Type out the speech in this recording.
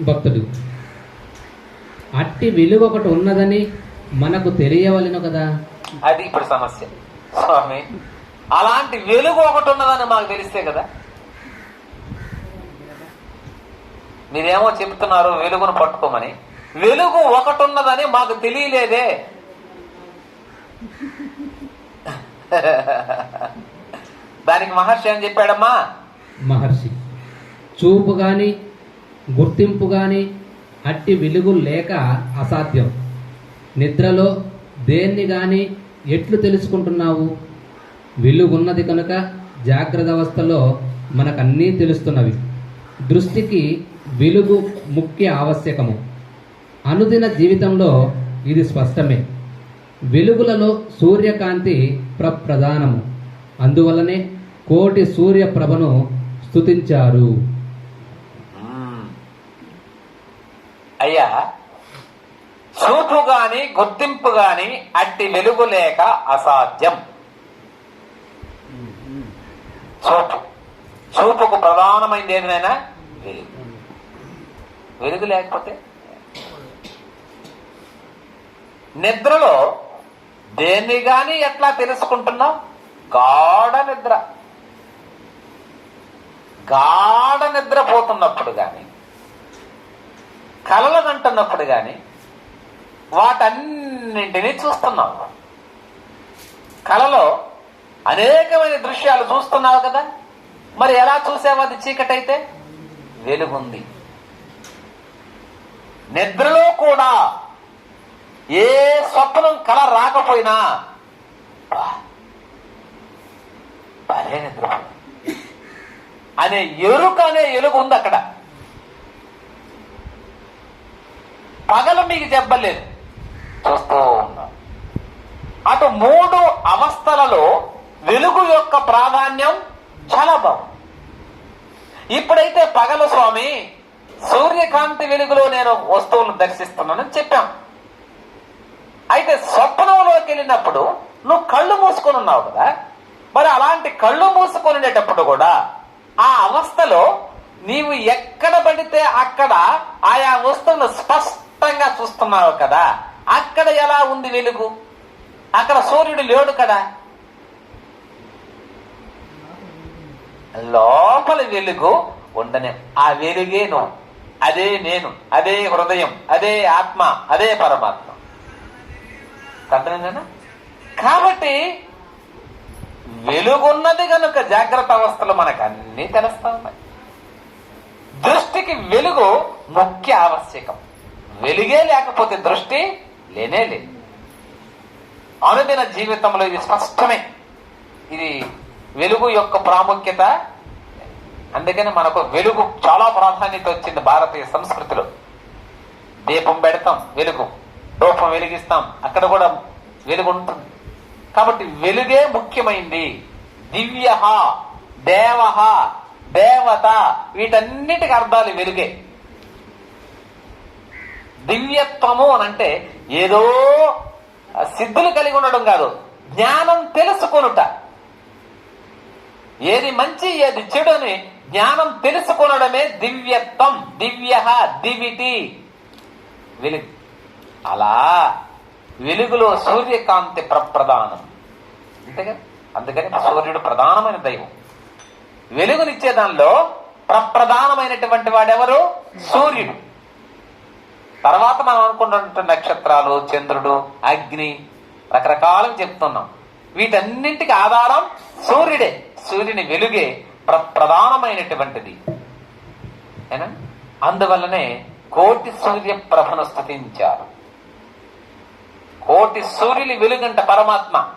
భక్తుడు. అట్టి వెలుగు ఒకటి ఉన్నదని మనకు తెలియవలెను కదా. అది ఇప్పుడు సమస్య. స్వామి అలాంటి వెలుగు ఒకటి ఉన్నదని మాకు తెలిస్తే కదా? మీరేమో చెప్తున్నారు వెలుగును పట్టుకోమని. వెలుగు ఒకటి ఉన్నదని మాకు తెలియలేదే. దానికి మహర్షి ఏం చెప్పాడమ్మా? మహర్షి చూపు గాని గుర్తింపు గాని అట్టి వెలుగు లేక అసాధ్యం. నిద్రలో దేన్ని గాని ఎట్లు తెలుసుకుంటున్నావు? వెలుగున్నది కనుక జాగ్రత్త అవస్థలో మనకన్నీ తెలుస్తున్నవి. దృష్టికి వెలుగు ముఖ్య ఆవశ్యకము. అనుదిన జీవితంలో ఇది స్పష్టమే. వెలుగులలో సూర్యకాంతి ప్రప్రధానము. అందువలనే కోటి సూర్యప్రభను స్థుతించారు అయ్యా చూపు గాని గుర్తింపు గాని అట్టి వెలుగు లేక అసాధ్యం. చూపు చూపుకు ప్రధానమైనది ఏదైనా వెలుగు. వెలుగు లేకపోతే? నిద్రలో దేన్ని గాని ఎట్లా తెలుసుకుంటున్నాం? గాఢ నిద్ర. గాఢ నిద్రపోతున్నప్పుడు కానీ కళలు కంటున్నప్పుడు కానీ వాటన్నింటినీ చూస్తున్నావు. కలలో అనేకమైన దృశ్యాలు చూస్తున్నావు కదా. మరి ఎలా చూసావు అది చీకటైతే? వెలుగుంది. నిద్రలో కూడా ఏ స్వప్నం కళ రాకపోయినా భలే నిద్ర అనే ఎరుక అనే ఎలుగు ఉంది అక్కడ పగలు మీకు ఉన్నాం అటు మూడు అవస్థలలో వెలుగు యొక్క ప్రాధాన్యం చాలా బాగుంది ఇప్పుడైతే పగలు స్వామి సూర్యకాంతి వెలుగులో నేను వస్తువులను దర్శిస్తున్నానని చెప్పాం. అయితే స్వప్నంలోకి వెళ్ళినప్పుడు నువ్వు కళ్ళు మూసుకొని ఉన్నావు కదా? మరి అలాంటి కళ్ళు మూసుకొని ఉండేటప్పుడు కూడా ఆ అవస్థలో నీవు ఎక్కడ పడితే అక్కడ ఆయా వస్తువును స్పష్టంగా చూస్తున్నావు కదా అక్కడ ఎలా ఉంది వెలుగు? అక్కడ సూర్యుడు లేడు కదా? లోపల వెలుగు ఉండనే ఆ వెలుగే నువ్వు. అదే నేను అదే హృదయం అదే ఆత్మ అదే పరమాత్మ. అర్థమైందేనా? కాబట్టి వెలుగున్నది కనుక జాగ్రత్త అవస్థలు మనకు అన్నీ తెలుస్తా ఉన్నాయి. దృష్టికి వెలుగు ముఖ్య ఆవశ్యకం. వెలుగే లేకపోతే దృష్టి లేనే లేదు. అనుదిన జీవితంలో ఇది స్పష్టమే. ఇది వెలుగు యొక్క ప్రాముఖ్యత. అందుకని మనకు వెలుగు చాలా ప్రాధాన్యత వచ్చింది భారతీయ సంస్కృతిలో. దీపం పెడతాం వెలుగు. రూపం వెలిగిస్తాం అక్కడ కూడా వెలుగు ఉంటుంది. కాబట్టి వెలుగే ముఖ్యమైంది. దివ్య దేవ దేవత వీటన్నిటికి అర్థాలు వెలుగే. దివ్యత్వము అని అంటే ఏదో సిద్ధులు కలిగి ఉండడం కాదు. జ్ఞానం తెలుసుకొనుట. ఏది మంచి ఏది చెడు అని జ్ఞానం తెలుసుకొనడమే దివ్యత్వం. దివ్య దివిటి. వెలుగు అలా వెలుగులో సూర్యకాంతి ప్రప్రధానం. అంతేగా? అందుకని సూర్యుడు ప్రధానమైన దైవం. వెలుగునిచ్చే దానిలో ప్రప్రధానమైనటువంటి వాడెవరు? సూర్యుడు. తర్వాత మనం అనుకుంటున్న నక్షత్రాలు చంద్రుడు అగ్ని రకరకాలు చెప్తున్నాం. వీటన్నింటికి ఆధారం సూర్యుడే. సూర్యుని వెలుగే ప్ర- ప్రధానమైనటువంటిది. ఏనా? అందువల్లనే కోటి సూర్య ప్రభను స్థుతించారు. కోటి సూర్యుని వెలుగంట పరమాత్మ.